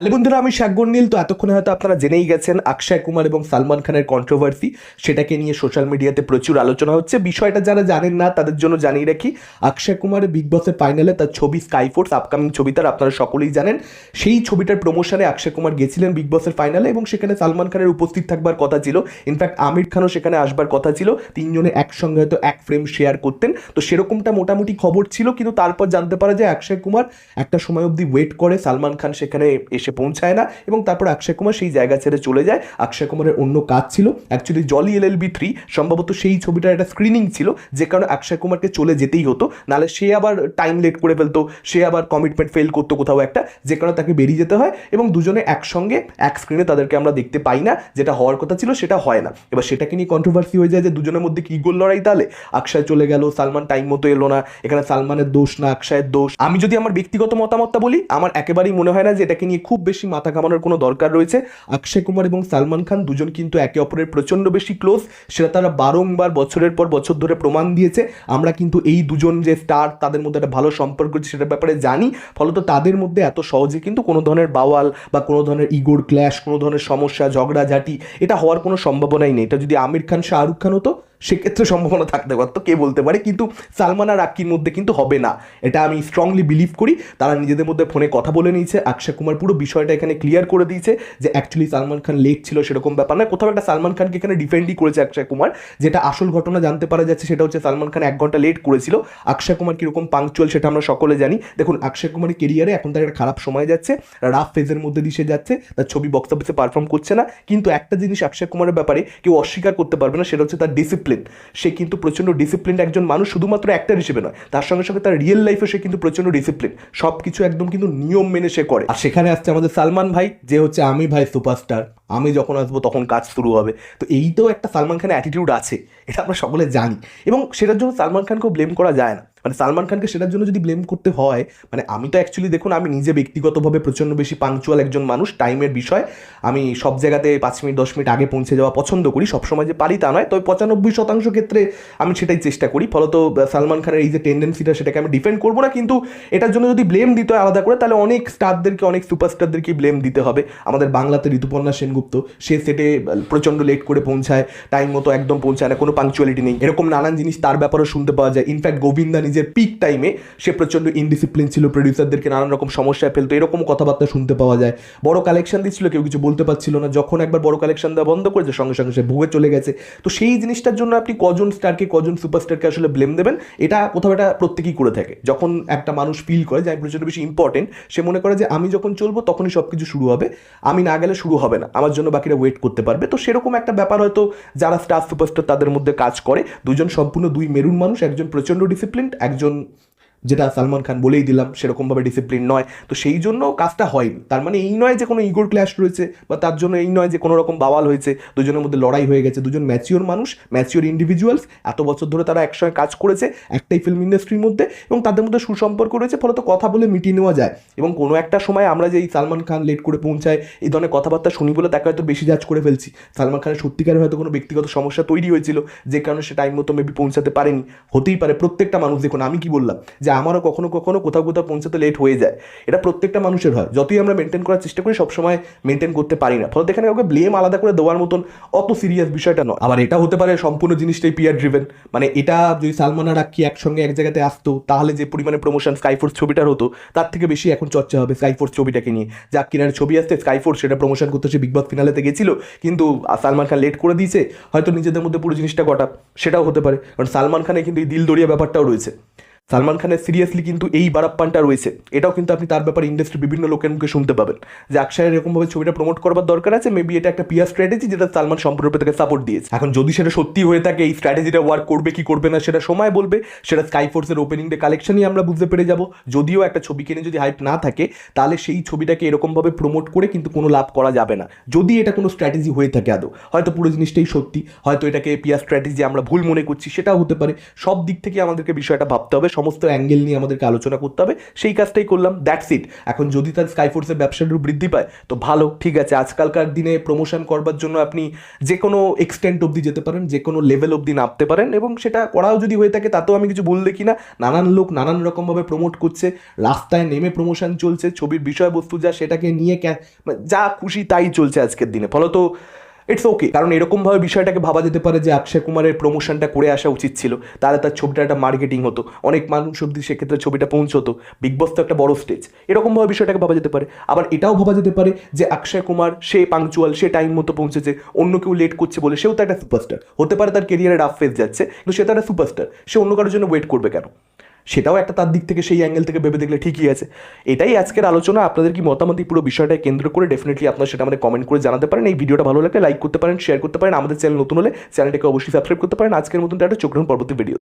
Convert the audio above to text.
তাহলে বন্ধুরা, আমি শাকগর নীল, তো এতক্ষণে হয়তো আপনারা জেনেই গেছেন অক্ষয় কুমার এবং সালমান খানের কন্ট্রোভার্সি সেটাকে নিয়ে সোশ্যাল মিডিয়াতে প্রচুর আলোচনা হচ্ছে। বিষয়টা যারা জানেন না, তাদের জন্য জানিয়ে রাখি, অক্ষয় কুমার বিগ বসের ফাইনালে তার ছবি স্কাইফোর্স আপকামিং ছবি তার আপনারা সকলেই জানেন। সেই ছবিটার প্রমোশনে অক্ষয় কুমার গেছিলেন বিগ বসের ফাইনালে এবং সেখানে সালমান খানের উপস্থিত থাকবার কথা ছিল। ইনফ্যাক্ট আমির খানও সেখানে আসবার কথা ছিল। তিনজনে একসঙ্গে হয়তো এক ফ্রেম শেয়ার করতেন। তো সেরকমটা মোটামুটি খবর ছিল, কিন্তু তারপর জানতে পারা যায় অক্ষয় কুমার একটা সময় অবধি ওয়েট করে। সালমান খান সেখানে এসে পৌঁছায় না এবং তারপর অক্ষয় কুমার সেই জায়গা ছেড়ে চলে যায়। অক্ষয় কুমারের অন্য কাজ ছিল actually Jolly L L B three সম্ভবত সেই ছবিটার একটা স্ক্রিনিং ছিল, যে কারণে অক্ষয় কুমারকে চলে যেতেই হতো, নাহলে সে আবার টাইম লেট করে ফেলতো, সে আবার কমিটমেন্ট ফেল করতো কোথাও একটা, যে কারণে তাকে বেরিয়ে যেতে হয় এবং দুজনে একসঙ্গে এক স্ক্রিনে তাদেরকে আমরা দেখতে পাই না, যেটা হওয়ার কথা ছিল সেটা হয় না। এবার সেটাকে নিয়ে কন্ট্রোভার্সি হয়ে যায় যে দুজনের মধ্যে কি গোল লড়াই তাহলে? অক্ষয় চলে গেল, সালমান টাইম মতো এলো না, এখানে সালমানের দোষ না, অক্ষয়ের দোষ। আমি যদি আমার ব্যক্তিগত মতামতটা বলি, আমার একেবারেই মনে হয় না যে এটাকে নিয়ে খুব বেশি মাথা ঘামানোর কোনো দরকার রয়েছে। অক্ষয় কুমার এবং সালমান খান দুজন কিন্তু একে অপরের প্রচণ্ড বেশি ক্লোজ সেটা তারা বারংবার বছরের পর বছর ধরে প্রমাণ দিয়েছে। আমরা কিন্তু এই দুজন যে স্টার তাদের মধ্যে একটা ভালো সম্পর্ক সেটার ব্যাপারে জানি। ফলত তাদের মধ্যে এত সহজে কিন্তু কোনো ধরনের বাওয়াল বা কোনো ধরনের ইগোর ক্ল্যাশ কোনো ধরনের সমস্যা, ঝগড়াঝাটি, এটা হওয়ার কোনো সম্ভাবনাই নেই। এটা যদি আমির খান, শাহরুখ খান হতো সেক্ষেত্রে সম্ভাবনা থাকতে পারতো কে বলতে পারে? কিন্তু সালমান আর আক্কির মধ্যে কিন্তু হবে না। এটা আমি স্ট্রংলি বিলিভ করি। তারা নিজেদের মধ্যে ফোনে কথা বলে নিয়েছে। অক্ষয় কুমার পুরো বিষয়টা এখানে ক্লিয়ার করে দিয়েছে যে অ্যাকচুয়ালি সালমান খান লেট ছিল সেরকম ব্যাপার না কোথাও একটা সালমান খানকে এখানে ডিফেন্ডই করেছে অক্ষয় কুমার। যেটা আসল ঘটনা জানতে পারা যাচ্ছে সেটা হচ্ছে সালমান খান এক ঘণ্টা লেট করেছিল। অক্ষয় কুমার কীরকম পাংচুয়াল সেটা আমরা সকলে জানি। দেখুন, অক্ষয় কুমারের কেরিয়ারে এখন তার একটা খারাপ সময় যাচ্ছে। রাফ ফেজের মধ্যে সে যাচ্ছে। তার ছবি বক্স অফিসে পারফর্ম করছে না। কিন্তু একটা জিনিস অক্ষয় কুমারের ব্যাপারে কেউ অস্বীকার করতে পারবে না, সেটা হচ্ছে তার ডিসিপ্লিন সে কিন্তু প্রচণ্ড ডিসিপ্লিন একজন মানুষ শুধুমাত্র অ্যাক্টার হিসেবে নয়, তার সঙ্গে সঙ্গে তার রিয়েল লাইফে সে কিন্তু প্রচণ্ড ডিসিপ্লিন সব কিছু একদম কিন্তু নিয়ম মেনে সে করে। আর সেখানে আসছে আমাদের সালমান ভাই, যে হচ্ছে আমি ভাই সুপারস্টার আমি যখন আসব তখন কাজ শুরু হবে। তো এইটাও একটা সালমান খানের অ্যাটিটিউড আছে, এটা আমরা সকলে জানি। এবং সেটার জন্য সালমান খানকেও ব্লেম করা যায় না। মানে সালমান খানকে সেটার জন্য যদি ব্লেম করতে হয় মানে আমি তো অ্যাকচুয়ালি দেখুন, আমি নিজে ব্যক্তিগতভাবে প্রচণ্ড বেশি পাংচুয়াল একজন মানুষ টাইমের বিষয়, আমি সব জায়গাতে পাঁচ মিনিট, দশ মিনিট আগে পৌঁছে যাওয়া পছন্দ করি, সবসময় যে পারি তা নয়, তবে পঁচানব্বই শতাংশ ক্ষেত্রে আমি সেটাই চেষ্টা করি, ফলত সালমান খানের এই যে টেন্ডেন্সিটা সেটাকে আমি ডিফেন্ড করব না, কিন্তু এটার জন্য যদি ব্লেম দিতে হয় আলাদা করে, তাহলে অনেক স্টারদেরকে অনেক সুপারস্টারদেরকে ব্লেম দিতে হবে। আমাদের বাংলাতে ঋতুপর্ণা সেনগুপ্ত, সে সেটে প্রচণ্ড লেট করে পৌঁছায় টাইম মতো একদম পৌঁছায় না, কোনো পাংচুয়ালিটি নেই। এরকম নানান জিনিস তার ব্যাপারেও শুনতে পাওয়া যায়। ইনফ্যাক্ট গোবিন্দা নিজের পিক টাইমে সে প্রচণ্ড ইনডিসিপ্লিন ছিল প্রডিউসারদেরকে নানান রকম সমস্যায় ফেলতো, এরকম কথাবার্তা শুনতে পাওয়া যায়। বড় কালেকশন দিচ্ছিল, কেউ কিছু বলতে পারছিল না। যখন একবার বড় কালেকশন দেওয়া বন্ধ করেছে, সঙ্গে সঙ্গে সে ভুগে চলে গেছে। তো সেই জিনিসটার জন্য আপনি কজন স্টারকে কজন সুপারস্টারকে আসলে ব্লেম দেবেন, এটা কোথাও এটা প্রত্যেকেই করে থাকে। যখন একটা মানুষ ফিল করে যে, আমি প্রচণ্ড বেশি ইম্পর্টেন্ট সে মনে করে যে, আমি যখন চলবো, তখনই সব কিছু শুরু হবে। আমি না গেলে শুরু হবে না। আমার জন্য বাকিরা ওয়েট করতে পারবে। তো সেরকম একটা ব্যাপার হয়তো যারা স্টার সুপারস্টার তাদের মধ্যে কাজ করে। দুজন সম্পূর্ণ দুই মেরুন মানুষ, একজন প্রচণ্ড ডিসিপ্লিন একজন যেটা সালমান খান বলেই দিলাম, সেরকমভাবে ডিসিপ্লিন নয়। তো সেই জন্য কাজটা হয়নি। তার মানে এই নয় যে কোনো ইগোর ক্ল্যাশ রয়েছে, বা তার জন্য এই নয় যে কোনো রকম বাওয়াল হয়েছে, দুজনের মধ্যে লড়াই হয়ে গেছে। দুজন ম্যাচিওর মানুষ ম্যাচিওর ইন্ডিভিজুয়ালস এত বছর ধরে তারা একসঙ্গে কাজ করেছে, একটাই ফিল্ম ইন্ডাস্ট্রির মধ্যে, এবং তাদের মধ্যে সুসম্পর্ক রয়েছে ফলত কথা বলে মিটিয়ে নেওয়া যায়। এবং কোনো একটা সময় আমরা যে এই সালমান খান লেট করে পৌঁছায়, এই ধরনের কথাবার্তা শুনি বলে তাকে হয়তো বেশি জাজ করে ফেলছি। সালমান খানের সত্যিকারের হয়তো কোনো ব্যক্তিগত সমস্যা তৈরি হয়েছিল, যে কারণে সে টাইম মতো মেবি পৌঁছাতে পারেনি। হতেই পারে প্রত্যেকটা মানুষ। দেখুন, আমি কি বললাম? যে আমারও কখনো কখনো কোথাও কোথাও পৌঁছাতে লেট হয়ে যায়। এটা প্রত্যেকটা মানুষের হয়। যতই আমরা মেনটেন করার চেষ্টা করি, সবসময় মেনটেন করতে পারি না। ফলে এখানে কাউকে ব্লেম আলাদা করে দেওয়ার মতন অত সিরিয়াস বিষয়টা নয়। আবার এটা হতে পারে সম্পূর্ণ জিনিসটাই পিয়ার ড্রিভেন মানে এটা যদি সালমান আর আক্কি একসঙ্গে এক জায়গাতে আসতো, তাহলে যে পরিমাণে প্রমোশন স্কাইফোর্স ছবিটার হতো, তার থেকে বেশি এখন চর্চা হবে স্কাইফোর্স ছবিটাকে নিয়ে। যা কিনার ছবি আসতে স্কাইফোর্স সেটা প্রমোশন করতে সে বিগ বস ফিনালেতে গেছিল, কিন্তু সালমান খান লেট করে দিয়েছে, হয়তো নিজেদের মধ্যে পুরো জিনিসটা ঘটা সেটাও হতে পারে। কারণ সালমান খানের কিন্তু এই দিল দরিয়া ব্যাপারটাও রয়েছে। সালমান খানের সিরিয়াসলি কিন্তু এই বারাপ্পানটা রয়েছে। এটাও কিন্তু আপনি তার ব্যাপারে ইন্ডাস্ট্রি বিভিন্ন লোকের মুখে শুনতে পাবেন। যে আকশায়ের এরকমভাবে ছবিটা প্রমোট করবার দরকার আছে মেবি এটা একটা পিয়ার স্ট্র্যাটেজি যেটা সালমান সম্পূর্ণরূপে তাকে সাপোর্ট দিয়েছে। এখন যদি সেটা সত্যি হয়ে থাকে, এই স্ট্র্যাটেজিটা ওয়ার্ক করবে কি করবে না সেটা সময় বলবে, সেটা স্কাই ফোর্সের ওপেনিং ডে কালেকশনই আমরা বুঝতে পেরে যাব। যদিও একটা ছবি কিনে যদি হাইপ না থাকে, তাহলে সেই ছবিটাকে এরকমভাবে প্রমোট করে কিন্তু কোনো লাভ করা যাবে না। যদি এটা কোনো স্ট্র্যাটেজি হয়ে থাকে আদৌ, হয়তো পুরো জিনিসটাই সত্যি, হয়তো এটাকে পিয়ার স্ট্র্যাটেজি আমরা ভুল মনে করছি, সেটাও হতে পারে। সব দিক থেকে আমাদেরকে বিষয়টা ভাবতে হবে। সমস্ত অ্যাঙ্গেল নিয়ে আমাদেরকে আলোচনা করতে হবে। সেই কাজটাই করলাম দ্যাটস ইট এখন যদি তার স্কাইফোর্সের ব্যবসার রূপ বৃদ্ধি পায়, তো ভালো, ঠিক আছে। আজকালকার দিনে প্রমোশন করবার জন্য আপনি যে কোনো এক্সটেন্ট অবধি যেতে পারেন যে কোনো লেভেল অবধি নামতে পারেন এবং সেটা করাও যদি হয়ে থাকে, তাতেও আমি কিছু ভুল দেখি না। নানান লোক নানান রকমভাবে প্রমোট করছে, রাস্তায় নেমে প্রমোশন চলছে, ছবির বিষয়বস্তু যা সেটাকে নিয়ে যা খুশি তাই চলছে আজকের দিনে। ফলত ইটস ওকে কারণ এরকমভাবে বিষয়টাকে ভাবা যেতে পারে যে অক্ষয় কুমারের প্রমোশনটা করে আসা উচিত ছিল। তাহলে তার ছবিটা একটা মার্কেটিং হতো। অনেক মানুষ অব্দি সেক্ষেত্রে ছবিটা পৌঁছতো। বিগ বস তো একটা বড় স্টেজ এরকমভাবে বিষয়টাকে ভাবা যেতে পারে। আবার এটাও ভাবা যেতে পারে যে অক্ষয় কুমার, সে পাংচুয়াল সে টাইম মতো পৌঁছেছে। অন্য কেউ লেট করছে বলে সেও তো একটা সুপারস্টার হতে পারে তার কেরিয়ারে রাফ ফেস যাচ্ছে, কিন্তু সে তো একটা সুপারস্টার সে অন্য কারোর জন্য ওয়েট করবে কেন? সেটাও একটা তার দিক থেকে সেই অ্যাঙ্গেল থেকে ভেবে দেখলে ঠিকই আছে। এটাই আজকের আলোচনা। আপনাদের কি মতামত পুরো বিষয়টাকে কেন্দ্র করে? ডেফিনেটলি আপনারা সেটা আমাদের কমেন্ট করে জানাতে পারেন। এই ভিডিওটা ভালো লাগলে লাইক করতে পারেন শেয়ার করতে পারেন। আমাদের চ্যানেল নতুন হলে চ্যানেলটাকে অবশ্যই সাবস্ক্রাইব করতে পারেন। আজকের মতন একটা চোখ পরবর্তী ভিডিও